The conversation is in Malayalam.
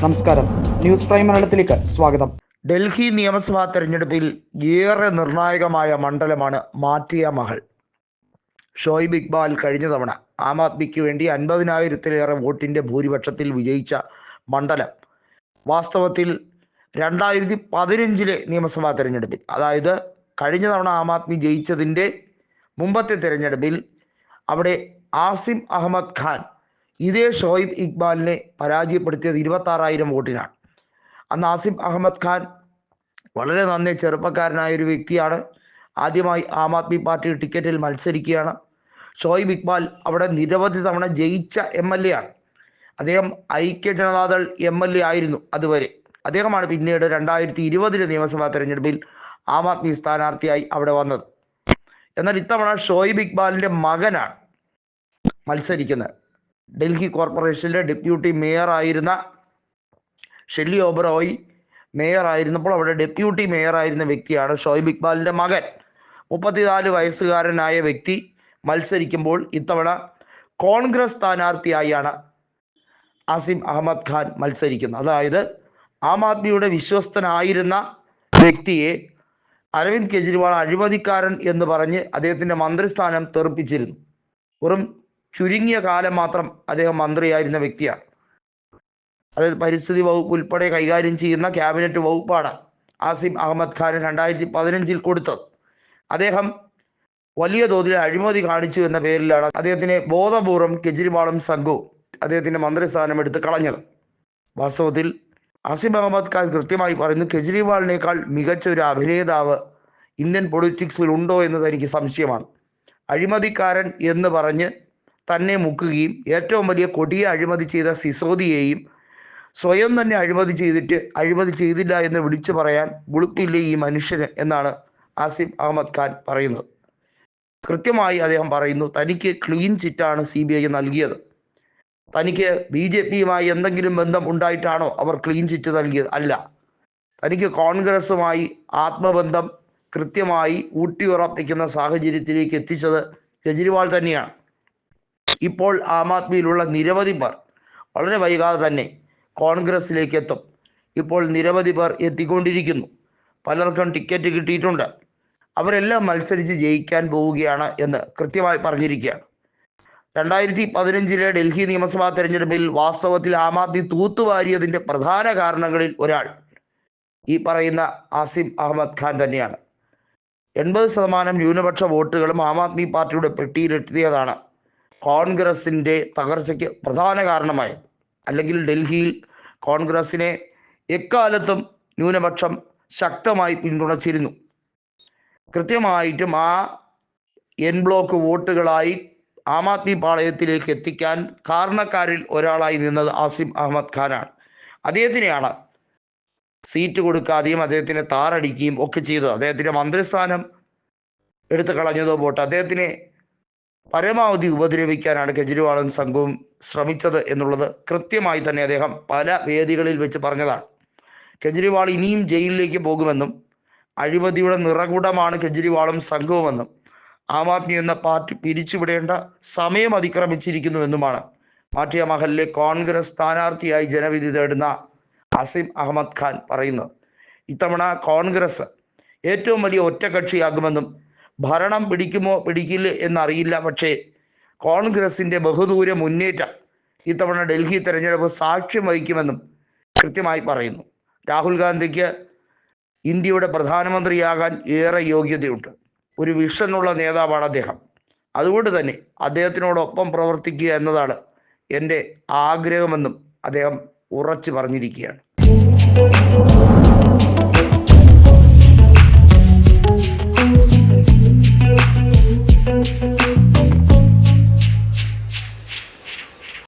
നമസ്കാരം. ന്യൂസ് പ്രൈം മലയാളത്തിലേക്ക് സ്വാഗതം. ഡൽഹി നിയമസഭാ തെരഞ്ഞെടുപ്പിൽ ഏറെ നിർണായകമായ മണ്ഡലമാണ് മാറ്റിയ മഹൾ ഷോയിബ് ഇക്ബാൽ കഴിഞ്ഞ തവണ ആം ആദ്മിക്ക് വേണ്ടി അൻപതിനായിരത്തിലേറെ വോട്ടിന്റെ ഭൂരിപക്ഷത്തിൽ വിജയിച്ച മണ്ഡലം. വാസ്തവത്തിൽ രണ്ടായിരത്തി പതിനഞ്ചിലെ നിയമസഭാ തെരഞ്ഞെടുപ്പിൽ അതായത് കഴിഞ്ഞ തവണ ആം ആദ്മി ജയിച്ചതിന്റെ മുമ്പത്തെ തെരഞ്ഞെടുപ്പിൽ അവിടെ ആസിം അഹമ്മദ് ഖാൻ ഇതേ ഷോയിബ് ഇക്ബാലിനെ പരാജയപ്പെടുത്തിയത് ഇരുപത്താറായിരം വോട്ടിനാണ്. അന്ന് ആസിം അഹമ്മദ് ഖാൻ വളരെ നന്നേ ചെറുപ്പക്കാരനായ ഒരു വ്യക്തിയാണ്. ആദ്യമായി ആം ആദ്മി പാർട്ടി ടിക്കറ്റിൽ മത്സരിക്കുകയാണ്. ഷോയിബ് ഇക്ബാൽ അവിടെ നിരവധി തവണ ജയിച്ച എം എൽ എ ആണ്. അദ്ദേഹം ഐക്യ ജനതാദൾ എം എൽ എ ആയിരുന്നു അതുവരെ. അദ്ദേഹമാണ് പിന്നീട് രണ്ടായിരത്തി ഇരുപതിലെ നിയമസഭാ തെരഞ്ഞെടുപ്പിൽ ആം ആദ്മി സ്ഥാനാർത്ഥിയായി അവിടെ വന്നത്. എന്നാൽ ഇത്തവണ ഷോയിബ് ഇക്ബാലിന്റെ മകനാണ് മത്സരിക്കുന്നത്. ഡൽഹി കോർപ്പറേഷനിലെ ഡെപ്യൂട്ടി മേയർ ആയിരുന്ന ഷെല്ലി ഓബ്രോയ് മേയർ ആയിരുന്നപ്പോൾ അവിടെ ഡെപ്യൂട്ടി മേയർ ആയിരുന്ന വ്യക്തിയാണ് ഷോയിബ് ഇക്ബാലിന്റെ മകൻ. മുപ്പത്തിനാല് വയസ്സുകാരനായ വ്യക്തി മത്സരിക്കുമ്പോൾ ഇത്തവണ കോൺഗ്രസ് സ്ഥാനാർത്ഥിയായാണ് ആസിം അഹമ്മദ് ഖാൻ മത്സരിക്കുന്നത്. അതായത് ആം ആദ്മിയുടെ വിശ്വസ്തനായിരുന്ന വ്യക്തിയെ അരവിന്ദ് കെജ്രിവാൾ അഴിമതിക്കാരൻ എന്ന് പറഞ്ഞ് അദ്ദേഹത്തിന്റെ മന്ത്രിസ്ഥാനം തെറിപ്പിച്ചിരുന്നു. വെറും ചുരുങ്ങിയ കാലം മാത്രം അദ്ദേഹം മന്ത്രിയായിരുന്ന വ്യക്തിയാണ്. അതായത് പരിസ്ഥിതി വകുപ്പ് ഉൾപ്പെടെ കൈകാര്യം ചെയ്യുന്ന ക്യാബിനറ്റ് വകുപ്പാണ് ആസിം അഹമ്മദ് ഖാൻ രണ്ടായിരത്തി പതിനഞ്ചിൽ കൊടുത്തത്. അദ്ദേഹം വലിയ തോതിൽ അഴിമതി കാണിച്ചു എന്ന പേരിലാണ് അദ്ദേഹത്തിനെ ബോധപൂർവം കെജ്രിവാളും സംഘവും അദ്ദേഹത്തിന്റെ മന്ത്രിസ്ഥാനം എടുത്ത് കളഞ്ഞത്. വാസ്തവത്തിൽ ആസിം അഹമ്മദ് ഖാൻ കൃത്യമായി പറയുന്നു കെജ്രിവാളിനേക്കാൾ മികച്ച ഒരു അഭിനേതാവ് ഇന്ത്യൻ പൊളിറ്റിക്സിൽ ഉണ്ടോ എന്നത് എനിക്ക് സംശയമാണ്. അഴിമതിക്കാരൻ എന്ന് പറഞ്ഞ് തന്നെ മുക്കുകയും ഏറ്റവും വലിയ കൊടിയ അഴിമതി ചെയ്ത സിസോദിയെയും സ്വയം തന്നെ അഴിമതി ചെയ്തിട്ട് അഴിമതി ചെയ്തില്ല എന്ന് വിളിച്ചു പറയാൻ ഉളുപ്പില്ല ഈ മനുഷ്യന് എന്നാണ് ആസിഫ് അഹമ്മദ് ഖാൻ പറയുന്നത്. കൃത്യമായി അദ്ദേഹം പറയുന്നു തനിക്ക് ക്ലീൻ ചിറ്റാണ് സി ബി ഐ നൽകിയത്. തനിക്ക് ബി ജെ പിയുമായി എന്തെങ്കിലും ബന്ധം ഉണ്ടായിട്ടാണോ അവർ ക്ലീൻ ചിറ്റ് നൽകിയത്? അല്ല. തനിക്ക് കോൺഗ്രസുമായി ആത്മബന്ധം കൃത്യമായി ഊട്ടിയുറപ്പിക്കുന്ന സാഹചര്യത്തിലേക്ക് എത്തിച്ചത് കെജ്രിവാൾ തന്നെയാണ്. ഇപ്പോൾ ആം ആദ്മിയിലുള്ള നിരവധി പേർ വളരെ വൈകാതെ തന്നെ കോൺഗ്രസ്സിലേക്ക് എത്തും ഇപ്പോൾ നിരവധി പേർ എത്തിക്കൊണ്ടിരിക്കുന്നു. പലർക്കും ടിക്കറ്റ് കിട്ടിയിട്ടുണ്ട്. അവരെല്ലാം മത്സരിച്ച് ജയിക്കാൻ പോവുകയാണ് എന്ന് കൃത്യമായി പറഞ്ഞിരിക്കുകയാണ്. രണ്ടായിരത്തി പതിനഞ്ചിലെ ഡൽഹി നിയമസഭാ തെരഞ്ഞെടുപ്പിൽ വാസ്തവത്തിൽ ആം ആദ്മി തൂത്തുവാരിയതിന്റെ പ്രധാന കാരണങ്ങളിൽ ഒരാൾ ഈ പറയുന്ന ആസിം അഹമ്മദ് ഖാൻ തന്നെയാണ്. എൺപത് ശതമാനം ന്യൂനപക്ഷ വോട്ടുകളും ആം ആദ്മി പാർട്ടിയുടെ പെട്ടിയിലെത്തിയതാണ് കോൺഗ്രസിന്റെ തകർച്ചയ്ക്ക് പ്രധാന കാരണമായത് അല്ലെങ്കിൽ ഡൽഹിയിൽ കോൺഗ്രസിനെ എക്കാലത്തും ന്യൂനപക്ഷം ശക്തമായി പിന്തുണച്ചിരുന്നു. കൃത്യമായിട്ടും ആ എൻ ബ്ലോക്ക് വോട്ടുകളായി ആം ആദ്മി പാളയത്തിലേക്ക് എത്തിക്കാൻ കാരണക്കാരിൽ ഒരാളായി നിന്നത് ആസിം അഹമ്മദ് ഖാനാണ്. അദ്ദേഹത്തിനെയാണ് സീറ്റ് കൊടുക്കാതെയും അദ്ദേഹത്തിനെ താറടിക്കുകയും ഒക്കെ ചെയ്തത്. അദ്ദേഹത്തിന്റെ മന്ത്രിസ്ഥാനം എടുത്തു കളഞ്ഞതോ പോട്ടെ അദ്ദേഹത്തിനെ പരമാവധി ഉപദ്രവിക്കാനാണ് കെജ്രിവാളും സംഘവും ശ്രമിച്ചത് എന്നുള്ളത് കൃത്യമായി തന്നെ അദ്ദേഹം പല വേദികളിൽ വെച്ച് പറഞ്ഞതാണ്. കെജ്രിവാൾ ഇനിയും ജയിലിലേക്ക് പോകുമെന്നും അഴിമതിയുടെ നിറകുടമാണ് കെജ്രിവാളും സംഘവുമെന്നും ആം ആദ്മി എന്ന പാർട്ടി പിരിച്ചുവിടേണ്ട സമയം അതിക്രമിച്ചിരിക്കുന്നുവെന്നുമാണ് മാറ്റിയ മഹലിലെ കോൺഗ്രസ് സ്ഥാനാർത്ഥിയായി ജനവിധി തേടുന്ന അസിം അഹമ്മദ് ഖാൻ പറയുന്നത്. ഇത്തവണ കോൺഗ്രസ് ഏറ്റവും വലിയ ഒറ്റകക്ഷിയാകുമെന്നും ഭരണം പിടിക്കുമോ പിടിക്കില്ല എന്നറിയില്ല. പക്ഷേ കോൺഗ്രസിന്റെ ബഹുദൂര മുന്നേറ്റം ഇത്തവണ ഡൽഹി തെരഞ്ഞെടുപ്പ് സാക്ഷ്യം വഹിക്കുമെന്നും കൃത്യമായി പറയുന്നു. രാഹുൽ ഗാന്ധിക്ക് ഇന്ത്യയുടെ പ്രധാനമന്ത്രിയാകാൻ ഏറെ യോഗ്യതയുണ്ട്. ഒരു വിഷനുള്ള നേതാവാണ് അദ്ദേഹം. അതുകൊണ്ട് തന്നെ അദ്ദേഹത്തിനോടൊപ്പം പ്രവർത്തിക്കുക എന്നതാണ് എന്റെ ആഗ്രഹമെന്നും അദ്ദേഹം ഉറച്ചു പറഞ്ഞിരിക്കുകയാണ്.